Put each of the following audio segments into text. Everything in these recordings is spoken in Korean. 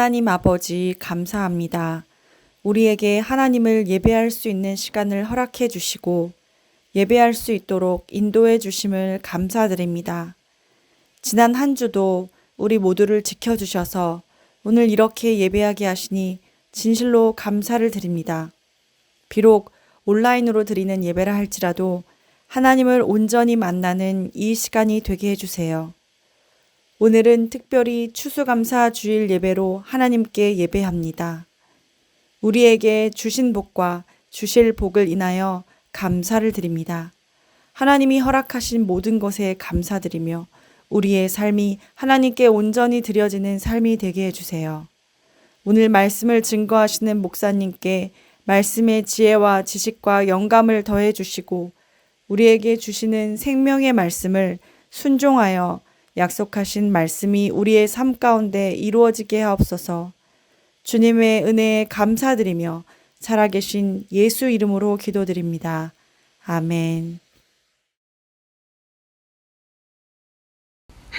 하나님 아버지 감사합니다. 우리에게 하나님을 예배할 수 있는 시간을 허락해 주시고 예배할 수 있도록 인도해 주심을 감사드립니다. 지난 한 주도 우리 모두를 지켜 주셔서 오늘 이렇게 예배하게 하시니 진실로 감사를 드립니다. 비록 온라인으로 드리는 예배라 할지라도 하나님을 온전히 만나는 이 시간이 되게 해주세요. 오늘은 특별히 추수감사 주일 예배로 하나님께 예배합니다. 우리에게 주신 복과 주실 복을 인하여 감사를 드립니다. 하나님이 허락하신 모든 것에 감사드리며 우리의 삶이 하나님께 온전히 드려지는 삶이 되게 해주세요. 오늘 말씀을 증거하시는 목사님께 말씀의 지혜와 지식과 영감을 더해 주시고 우리에게 주시는 생명의 말씀을 순종하여 약속하신 말씀이 우리의 삶 가운데 이루어지게 하옵소서. 주님의 은혜에 감사드리며 살아계신 예수 이름으로 기도드립니다. 아멘.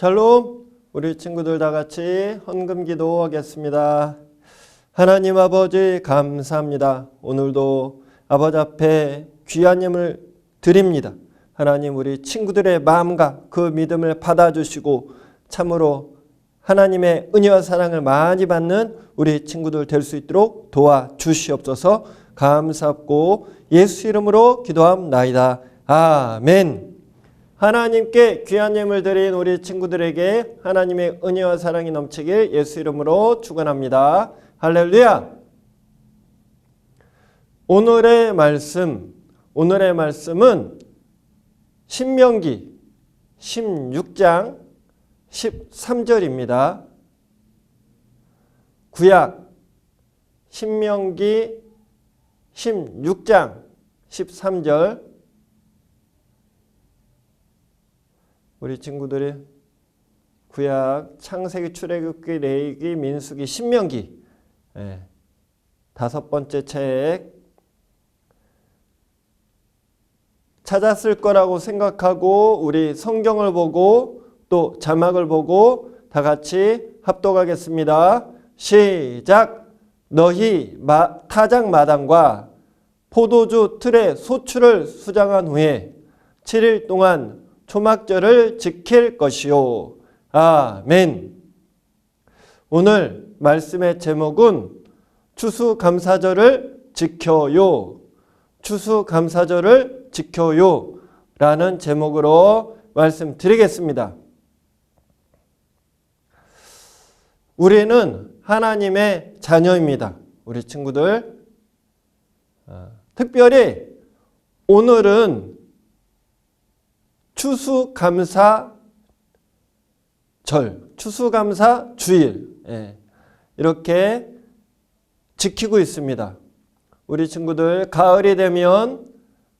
샬롬 우리 친구들 다 같이 헌금 기도하겠습니다. 하나님 아버지 감사합니다. 오늘도 아버지 앞에 귀한 예물 드립니다. 하나님 우리 친구들의 마음과 그 믿음을 받아주시고 참으로 하나님의 은혜와 사랑을 많이 받는 우리 친구들 될 수 있도록 도와주시옵소서 감사합고 예수 이름으로 기도함나이다. 아멘. 하나님께 귀한 예물 드린 우리 친구들에게 하나님의 은혜와 사랑이 넘치길 예수 이름으로 축원합니다. 할렐루야. 오늘의 말씀 오늘의 말씀은 신명기 16장 13절입니다. 구약 신명기 16장 13절 우리 친구들이 구약 창세기 출애굽기 레위기 민수기 신명기 예, 다섯 번째 책 찾았을 거라고 생각하고 우리 성경을 보고 또 자막을 보고 다 같이 합독하겠습니다. 시작. 너희 마, 타작 마당과 포도주 틀에 소출을 수장한 후에 7일 동안 초막절을 지킬 것이요. 아멘. 오늘 말씀의 제목은 추수감사절을 지켜요. 추수감사절을 지켜요. 라는 제목으로 말씀드리겠습니다. 우리는 하나님의 자녀입니다. 우리 친구들. 아, 특별히 오늘은 추수감사 절, 추수감사 주일 예, 이렇게 지키고 있습니다. 우리 친구들 가을이 되면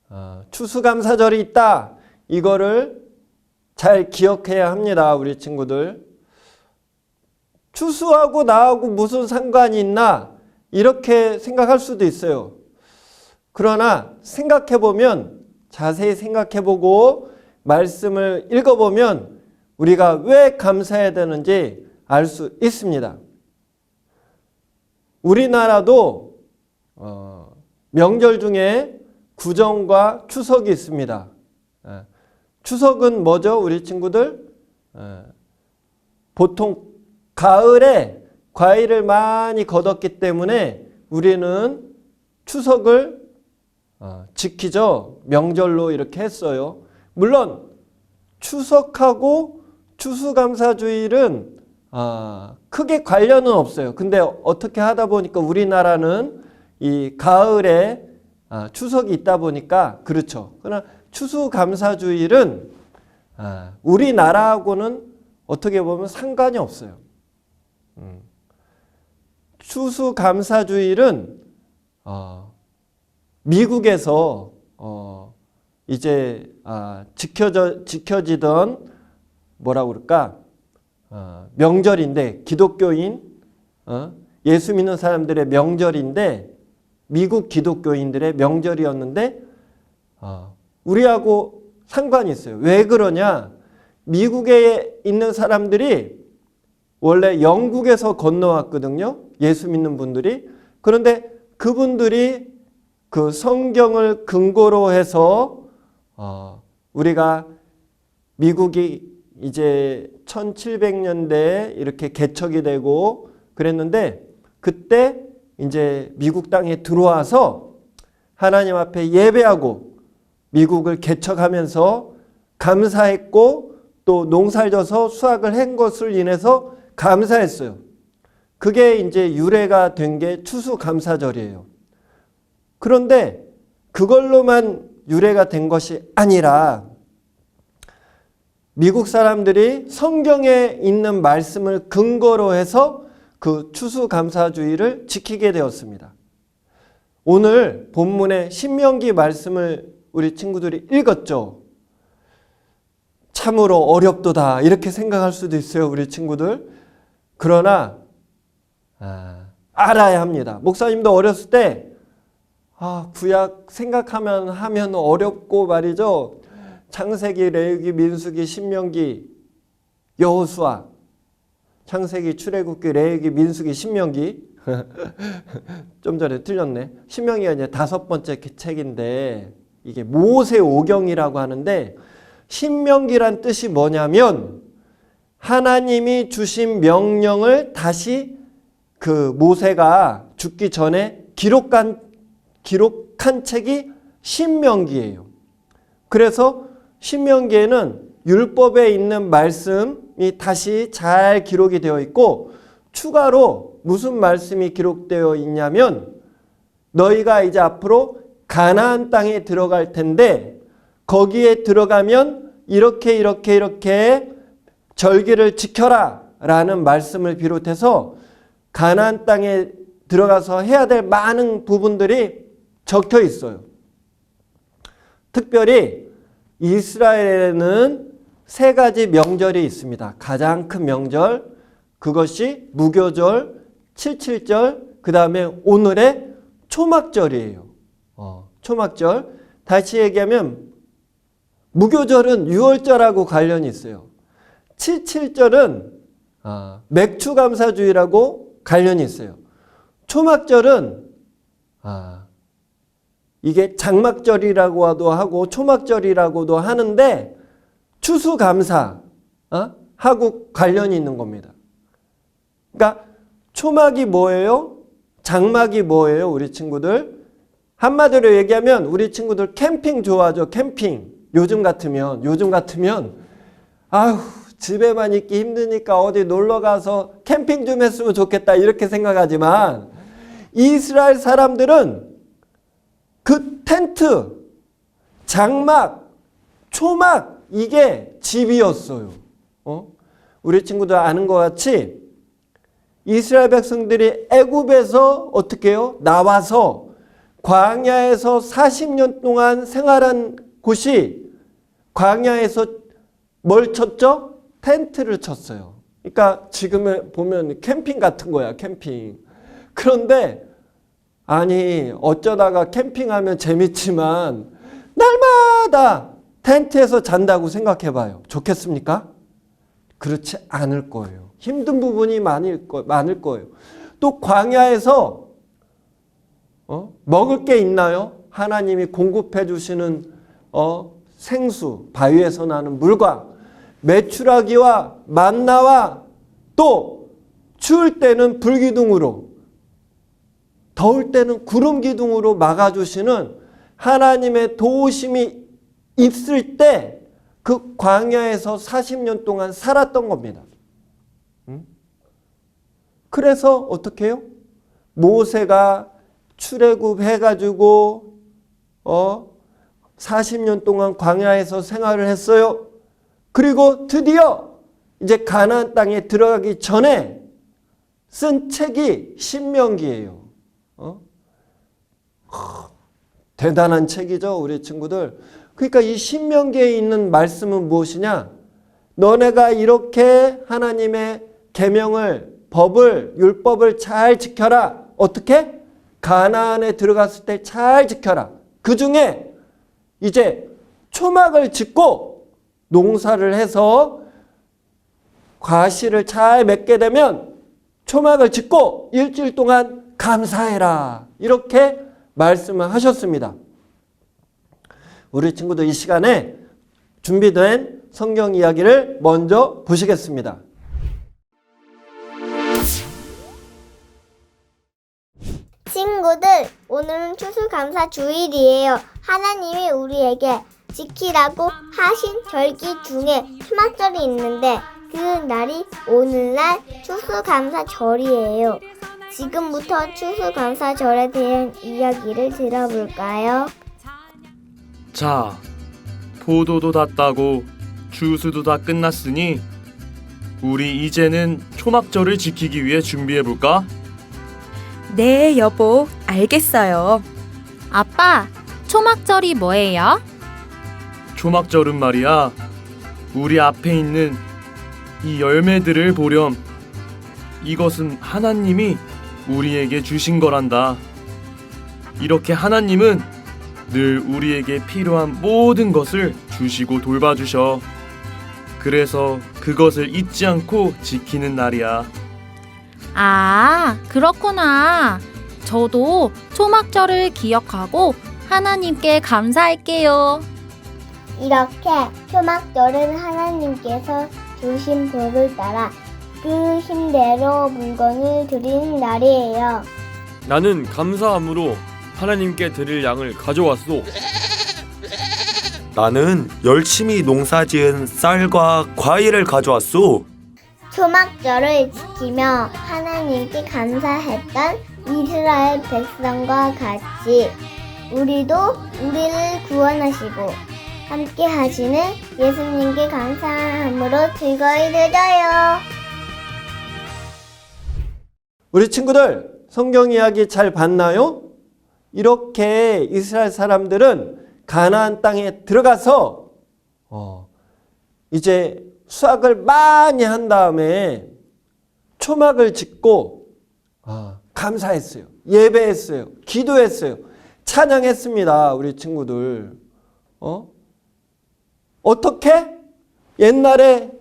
아, 추수감사절이 있다. 이거를 잘 기억해야 합니다. 우리 친구들. 추수하고 나하고 무슨 상관이 있나? 이렇게 생각할 수도 있어요. 그러나 생각해 보면 자세히 생각해 보고 말씀을 읽어 보면 우리가 왜 감사해야 되는지 알 수 있습니다. 우리나라도 어, 명절 중에 구정과 추석이 있습니다. 예. 추석은 뭐죠, 우리 친구들? 예. 보통 가을에 과일을 많이 거뒀기 때문에 우리는 추석을 어, 지키죠. 명절로 이렇게 했어요. 물론 추석하고 추수감사주일은 아, 크게 관련은 없어요. 근데 어떻게 하다 보니까 우리나라는 이 가을에 아, 추석이 있다 보니까 그렇죠. 그러나 추수감사주일은 아, 우리나라하고는 어떻게 보면 상관이 없어요. 음. 추수감사주일은 어, 미국에서 어, 이제 아, 지켜져 지켜지던 뭐라 그럴까 어, 명절인데 기독교인 어, 예수 믿는 사람들의 명절인데 미국 기독교인들의 명절이었는데 어, 우리하고 상관이 있어요. 왜 그러냐? 미국에 있는 사람들이 원래 영국에서 건너왔거든요. 예수 믿는 분들이. 그런데 그분들이 그 성경을 근거로 해서 어, 우리가 미국이 이제 1700년대에 이렇게 개척이 되고 그랬는데 그때 이제 미국 땅에 들어와서 하나님 앞에 예배하고 미국을 개척하면서 감사했고 또 농사를 져서 수확을 한 것을 인해서 감사했어요. 그게 이제 유래가 된 게 추수감사절이에요. 그런데 그걸로만 유래가 된 것이 아니라 미국 사람들이 성경에 있는 말씀을 근거로 해서 그 추수감사주의를 지키게 되었습니다. 오늘 본문의 신명기 말씀을 우리 친구들이 읽었죠. 참으로 어렵도다 이렇게 생각할 수도 있어요, 우리 친구들. 그러나 아, 알아야 합니다. 목사님도 어렸을 때 아, 구약 생각하면 하면 어렵고 말이죠. 창세기, 레위기, 민수기, 신명기, 여호수아, 창세기, 출애굽기, 레위기, 민수기, 신명기. 좀 전에 틀렸네. 신명기가 이제 다섯 번째 책인데 이게 모세 오경이라고 하는데 신명기란 뜻이 뭐냐면 하나님이 주신 명령을 다시 그 모세가 죽기 전에 기록한 기록한 책이 신명기예요. 그래서 신명기에는 율법에 있는 말씀이 다시 잘 기록이 되어 있고 추가로 무슨 말씀이 기록되어 있냐면 너희가 이제 앞으로 가나안 땅에 들어갈 텐데 거기에 들어가면 이렇게 이렇게 이렇게 절기를 지켜라 라는 말씀을 비롯해서 가나안 땅에 들어가서 해야 될 많은 부분들이 적혀 있어요. 특별히 이스라엘에는 세 가지 명절이 있습니다. 가장 큰 명절 그것이 무교절, 칠칠절, 그 다음에 오늘의 초막절이에요. 어, 초막절. 다시 얘기하면 무교절은 유월절하고 관련이 있어요. 칠칠절은 아, 맥추감사주의라고 관련이 있어요. 초막절은 아, 이게 장막절이라고도 하고 초막절이라고도 하는데 추수감사 어? 하고 관련이 있는 겁니다. 그러니까 초막이 뭐예요? 장막이 뭐예요? 우리 친구들 한마디로 얘기하면 우리 친구들 캠핑 좋아하죠. 캠핑. 요즘 같으면 요즘 같으면 아휴 집에만 있기 힘드니까 어디 놀러 가서 캠핑 좀 했으면 좋겠다 이렇게 생각하지만 이스라엘 사람들은 그 텐트, 장막, 초막 이게 집이었어요. 어? 우리 친구들 아는 것 같이 이스라엘 백성들이 애굽에서 어떻게 해요? 나와서 광야에서 40년 동안 생활한 곳이 광야에서 뭘 쳤죠? 텐트를 쳤어요. 그러니까 지금 보면 캠핑 같은 거야, 캠핑. 그런데 아니 어쩌다가 캠핑하면 재밌지만 날마다 텐트에서 잔다고 생각해 봐요. 좋겠습니까? 그렇지 않을 거예요. 힘든 부분이 많을, 거, 많을 거예요. 또 광야에서 어? 먹을 게 있나요? 하나님이 공급해 주시는 어? 생수, 바위에서 나는 물과 메추라기와 만나와 또 추울 때는 불기둥으로 더울 때는 구름 기둥으로 막아주시는 하나님의 도우심이 있을 때 그 광야에서 40년 동안 살았던 겁니다. 음? 그래서 어떻게 해요? 모세가 출애굽 해가지고 어 40년 동안 광야에서 생활을 했어요. 그리고 드디어 이제 가나안 땅에 들어가기 전에 쓴 책이 신명기예요. 어? 하, 대단한 책이죠, 우리 친구들. 그러니까 이 신명기에 있는 말씀은 무엇이냐? 너네가 이렇게 하나님의 계명을 법을 율법을 잘 지켜라. 어떻게? 가나안에 들어갔을 때 잘 지켜라. 그 중에 이제 초막을 짓고 농사를 해서 과실을 잘 맺게 되면 초막을 짓고 일주일 동안 감사해라. 이렇게 말씀을 하셨습니다. 우리 친구들 이 시간에 준비된 성경 이야기를 먼저 보시겠습니다. 친구들, 오늘은 추수감사 주일이에요. 하나님이 우리에게 지키라고 하신 절기 중에 초막절이 있는데 그 날이 오늘날 추수감사절이에요. 지금부터 추수감사절에 대한 이야기를 들어볼까요? 자, 포도도 다 따고 주수도 다 끝났으니 우리 이제는 초막절을 지키기 위해 준비해 볼까? 네, 여보, 알겠어요. 아빠, 초막절이 뭐예요? 초막절은 말이야. 우리 앞에 있는 이 열매들을 보렴. 이것은 하나님이 우리에게 주신 거란다. 이렇게 하나님은 늘 우리에게 필요한 모든 것을 주시고 돌봐주셔. 그래서 그것을 잊지 않고 지키는 날이야. 아, 그렇구나. 저도 초막절을 기억하고 하나님께 감사할게요. 이렇게 초막절은 하나님께서 주신 복을 따라 그 힘대로 물건을 드리는 날이에요. 나는 감사함으로 하나님께 드릴 양을 가져왔소. 나는 열심히 농사지은 쌀과 과일을 가져왔소. 초막절을 지키며 하나님께 감사했던 이스라엘 백성과 같이 우리도 우리를 구원하시고 함께 하시는 예수님께 감사함으로 즐거이 드려요. 우리 친구들 성경 이야기 잘 봤나요? 이렇게 이스라엘 사람들은 가나안 땅에 들어가서 어, 이제 수확을 많이 한 다음에 초막을 짓고 아, 감사했어요. 예배했어요. 기도했어요. 찬양했습니다. 우리 친구들. 어? 어떻게? 옛날에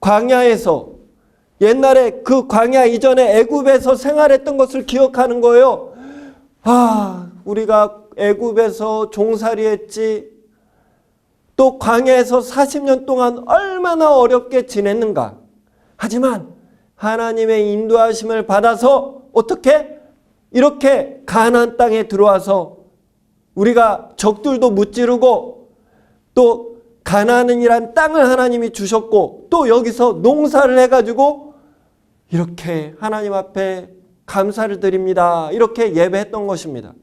광야에서 옛날에 그 광야 이전에 애굽에서 생활했던 것을 기억하는 거예요. 아, 우리가 애굽에서 종살이 했지 또 광야에서 40년 동안 얼마나 어렵게 지냈는가. 하지만 하나님의 인도하심을 받아서 어떻게 이렇게 가나안 땅에 들어와서 우리가 적들도 무찌르고 또 가나안이란 땅을 하나님이 주셨고 또 여기서 농사를 해가지고 이렇게 하나님 앞에 감사를 드립니다. 이렇게 예배했던 것입니다.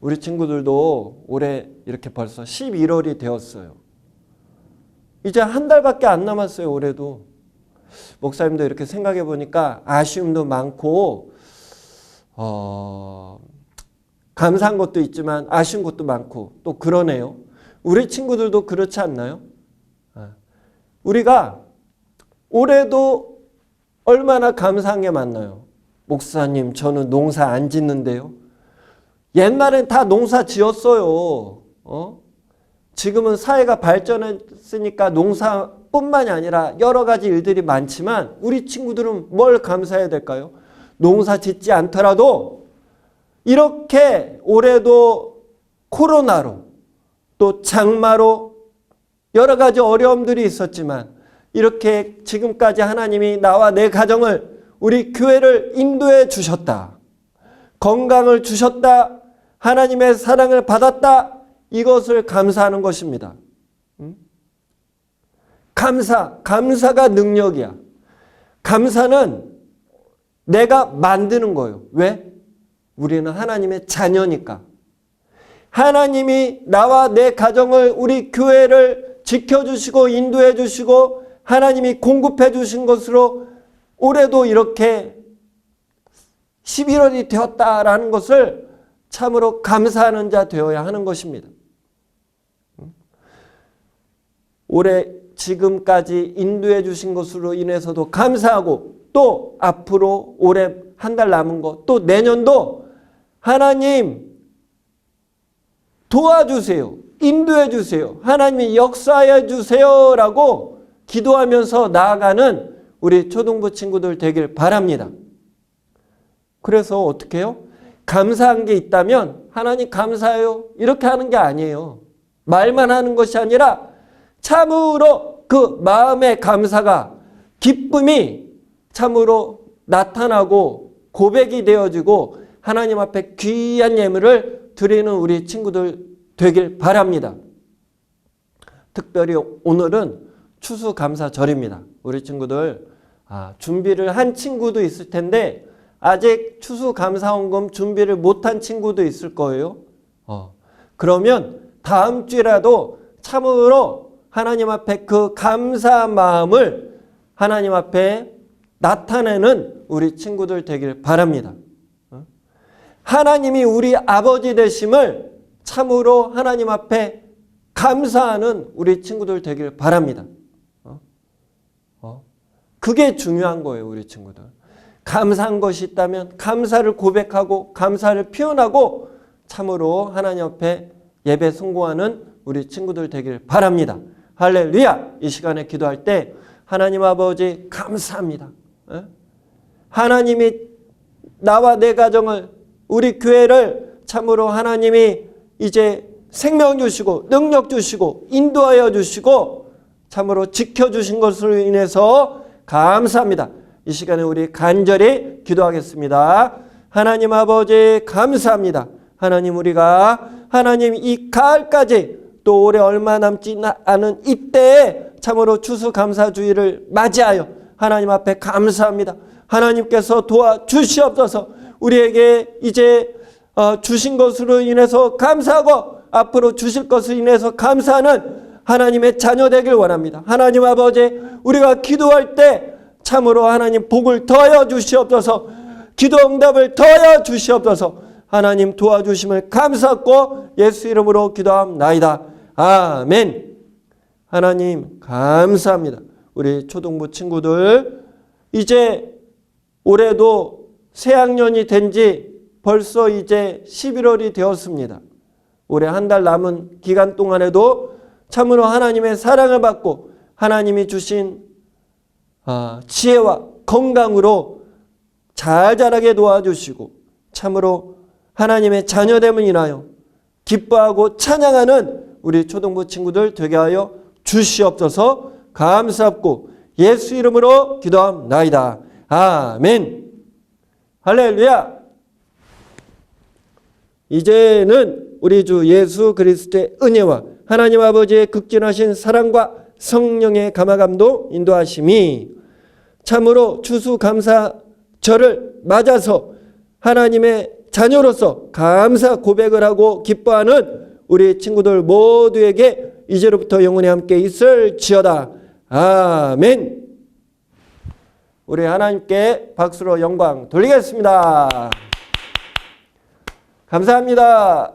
우리 친구들도 올해 이렇게 벌써 11월이 되었어요. 이제 한 달밖에 안 남았어요, 올해도. 목사님도 이렇게 생각해 보니까 아쉬움도 많고, 어, 감사한 것도 있지만 아쉬운 것도 많고 또 그러네요. 우리 친구들도 그렇지 않나요? 아, 우리가 올해도 얼마나 감사한 게 많나요? 목사님, 저는 농사 안 짓는데요. 옛날엔 다 농사 지었어요. 어? 지금은 사회가 발전했으니까 농사뿐만이 아니라 여러 가지 일들이 많지만 우리 친구들은 뭘 감사해야 될까요? 농사 짓지 않더라도 이렇게 올해도 코로나로 또 장마로 여러 가지 어려움들이 있었지만 이렇게 지금까지 하나님이 나와 내 가정을 우리 교회를 인도해 주셨다. 건강을 주셨다. 하나님의 사랑을 받았다. 이것을 감사하는 것입니다. 음? 감사, 감사가 능력이야. 감사는 내가 만드는 거예요. 왜? 우리는 하나님의 자녀니까. 하나님이 나와 내 가정을 우리 교회를 지켜주시고 인도해 주시고 하나님이 공급해 주신 것으로 올해도 이렇게 11월이 되었다라는 것을 참으로 감사하는 자 되어야 하는 것입니다. 올해 지금까지 인도해 주신 것으로 인해서도 감사하고 또 앞으로 올해 한 달 남은 것 또 내년도 하나님 도와주세요. 인도해 주세요. 하나님이 역사해 주세요라고 기도하면서 나아가는 우리 초등부 친구들 되길 바랍니다. 그래서 어떻게 해요? 감사한 게 있다면 하나님 감사해요. 이렇게 하는 게 아니에요. 말만 하는 것이 아니라 참으로 그 마음의 감사가 기쁨이 참으로 나타나고 고백이 되어지고 하나님 앞에 귀한 예물을 드리는 우리 친구들 되길 바랍니다. 특별히 오늘은 추수감사절입니다. 우리 친구들 아, 준비를 한 친구도 있을 텐데 아직 추수감사원금 준비를 못한 친구도 있을 거예요. 어, 그러면 다음 주라도 참으로 하나님 앞에 그 감사 마음을 하나님 앞에 나타내는 우리 친구들 되길 바랍니다. 어? 하나님이 우리 아버지 되심을 참으로 하나님 앞에 감사하는 우리 친구들 되길 바랍니다. 그게 중요한 거예요, 우리 친구들. 감사한 것이 있다면 감사를 고백하고 감사를 표현하고 참으로 하나님 앞에 예배 성공하는 우리 친구들 되길 바랍니다. 할렐루야! 이 시간에 기도할 때 하나님 아버지 감사합니다. 에? 하나님이 나와 내 가정을 우리 교회를 참으로 하나님이 이제 생명 주시고 능력 주시고 인도하여 주시고 참으로 지켜주신 것으로 인해서 감사합니다. 이 시간에 우리 간절히 기도하겠습니다. 하나님 아버지 감사합니다. 하나님 우리가 하나님 이 가을까지 또 올해 얼마 남지 않은 이때에 참으로 추수감사주의를 맞이하여 하나님 앞에 감사합니다. 하나님께서 도와주시옵소서 우리에게 이제 어, 주신 것으로 인해서 감사하고 앞으로 주실 것으로 인해서 감사하는 하나님의 자녀 되길 원합니다. 하나님 아버지 우리가 기도할 때 참으로 하나님 복을 더하여 주시옵소서 기도 응답을 더하여 주시옵소서 하나님 도와주심을 감사하고 예수 이름으로 기도합나이다. 아멘 하나님 감사합니다. 우리 초등부 친구들 이제 올해도 새학년이 된 지 벌써 이제 11월이 되었습니다. 올해 한 달 남은 기간 동안에도 참으로 하나님의 사랑을 받고 하나님이 주신 아, 지혜와 건강으로 잘 자라게 도와주시고 참으로 하나님의 자녀됨을 인하여 기뻐하고 찬양하는 우리 초등부 친구들 되게 하여 주시옵소서 감사합고 예수 이름으로 기도함나이다. 아멘. 할렐루야. 이제는 우리 주 예수 그리스도의 은혜와 하나님 아버지의 극진하신 사랑과 성령의 감화감동 인도하심이 참으로 추수감사 절을 맞아서 하나님의 자녀로서 감사 고백을 하고 기뻐하는 우리 친구들 모두에게 이제로부터 영원히 함께 있을지어다. 아멘. 우리 하나님께 박수로 영광 돌리겠습니다. 감사합니다.